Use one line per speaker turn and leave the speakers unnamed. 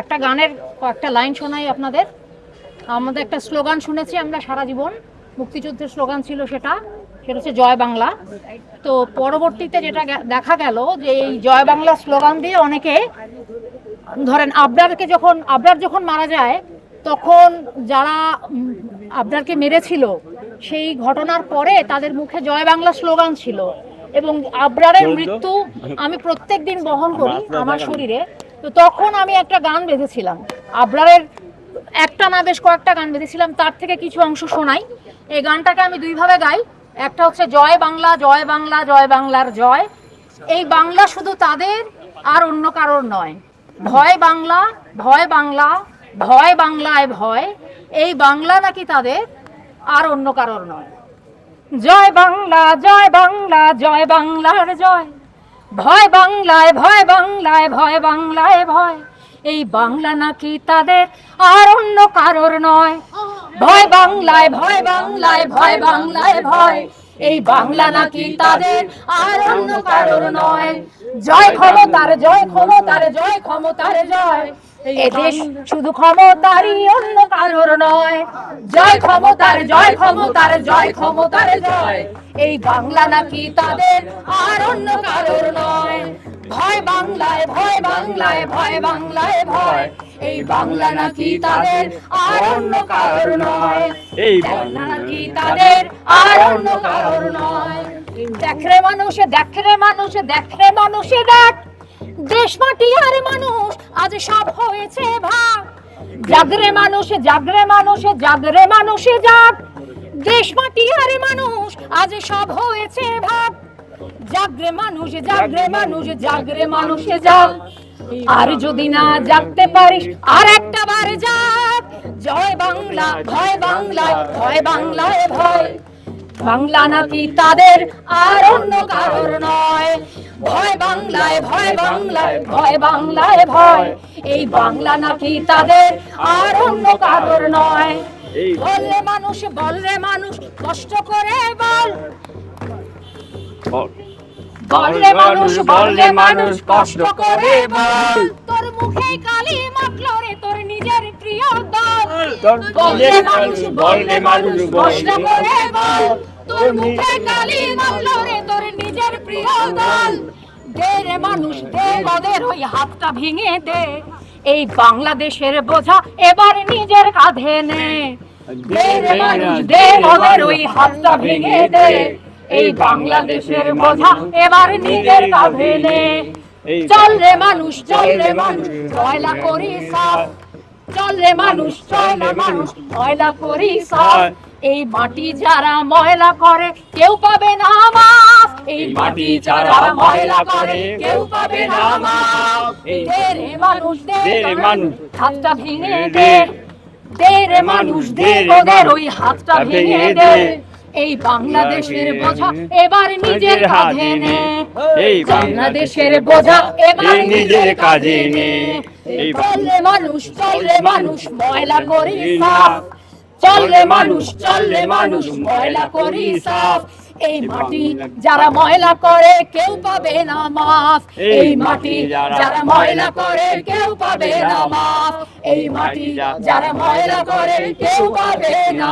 একটা গানের কয়েকটা লাইন শোনাই আপনাদের। আমাদের একটা স্লোগান শুনেছি আমরা সারা জীবন। মুক্তিযুদ্ধের স্লোগান ছিল সেটা। সেটা হচ্ছে জয় বাংলা। তো পরবর্তীতে যেটা দেখা গেল যে এই জয় বাংলা স্লোগান দিয়ে অনেকে ধরেন আবরারকে যখন আবরার যখন মারা যায় তখন যারা আবরারকে মেরেছিল সেই ঘটনার পরে তাদের মুখে জয় বাংলা স্লোগান ছিল। এবং আবরারের মৃত্যু আমি প্রত্যেক দিন বহন করি আমার শরীরে। তো তখন আমি একটা গান বেঁধেছিলাম। আবরারের একটা না বেশ কয়েকটা গান বেঁধেছিলাম, তার থেকে কিছু অংশ শোনাই। এই গানটাকে আমি দুইভাবে গাই। একটা হচ্ছে জয় বাংলা জয় বাংলা, জয় বাংলার জয়। এই বাংলা শুধু তাদের আর অন্য কারোর নয়। ভয় বাংলা ভয় বাংলা, ভয় বাংলায় ভয়। এই বাংলা নাকি তাদের আর অন্য কারোর নয়। জয় বাংলা জয় বাংলা, জয় বাংলার জয়। ভয় বাংলায় ভয় বাংলায় ভয় বাংলায় ভয়। এই বাংলা নাকি তাদের আর অন্য কারোর নয়। ভয় বাংলায় ভয় বাংলায় ভয় বাংলায় ভয়। এই বাংলা নাকি তাদের আর অন্য কারোর নয়। জয় ক্ষমতার জয় ক্ষমতার জয় ক্ষমতার জয়। এদেশ শুধু ক্ষমতারই অন্য কারোর নয়। জয় ক্ষমতার জয় ক্ষমতার জয় ক্ষমতার জয়। এই বাংলা নাকি তাদের আর অন্য কারোর নয়। ভয় বাংলায় ভয় বাংলায় ভয় বাংলায় ভয়। এই বাংলা নাকি তাদের আর অন্য কারোর নয়।
এই
বাংলা নাকি তাদের আর অন্য কারোর নয়। দেখরে মানুষে দেখরে মানুষে দেখরে মানুষে দেখ। দেশ মাটি আর মানুষ আজ সব হয়েছে ভাগ। জাগরে মানুষে জাগরে মানুষে জাগরে মানুষে জাগ দেশ মাটি আর মানুষ, আজ সব হয়েছে ভাগ। জাগরে মানুষ জাগরে মানুষ, জাগরে মানুষে জাগ আর যদি না জাগতে পারিস, আর একটা বার জাগ জয় বাংলা, ভয় বাংলায় ভয় বাংলায় ভয়। বাংলা নাকি তাদের আর অন্য কারোর নয়। ভয় বাংলায় ভয় বাংলায় ভয় বাংলায় ভয়। এই বাংলা নাকি তাদের আর অন্য কারোর নয়। বললে মানুষ বললে মানুষ কষ্ট করে বল। বললে মানুষ বললে মানুষ কষ্ট করে বল। তোর মুখে কালি মাখলো রে তোর নিজের প্রিয় দল। বললে মানুষ বললে মানুষ কষ্ট করে বল। তোর মুখে কালি মাখলো রে তোর নিজের প্রিয় দল। দে রে মানুষ দে ওদের ওই হাতটা ভেঙে দে। এই বাংলাদেশের বোঝা এবার নিজের কাঁধে নে। দে রে মানুষ দে ওদের ওই হাতটা ভেঙে দে। এই বাংলাদেশের বোঝা এবার নিজের কাঁধে নে। চল রে মানুষ, চল রে মানুষ করি চল রে মানুষ, চল রে মানুষ করি এই মাটি যারা ময়লা করে, কেউ পাবে না মাটি যারা ময়লা করে কেউ পাবে না দে রে মানুষ দে
রে মানুষ।
হাতটা ভেঙে দে। দে রে মানুষ দে ওদের ওই হাতটা ভেঙে দে। এই বাংলাদেশের বোঝা এবার নিজের কাঁধে নে।
এই
বাংলাদেশের বোঝা এবার
নিজের কাঁধে নে। এই
মানুষ চললে মানুষ ময়লা করি সাফ। চললে মানুষ চললে মানুষ ময়লা করি সাফ। এই মাটি যারা ময়লা করে কেউ পাবে না মাফ। এই মাটি যারা ময়লা করে কেউ পাবে না মাফ। এই মাটি যারা ময়লা করে কেউ পাবে না।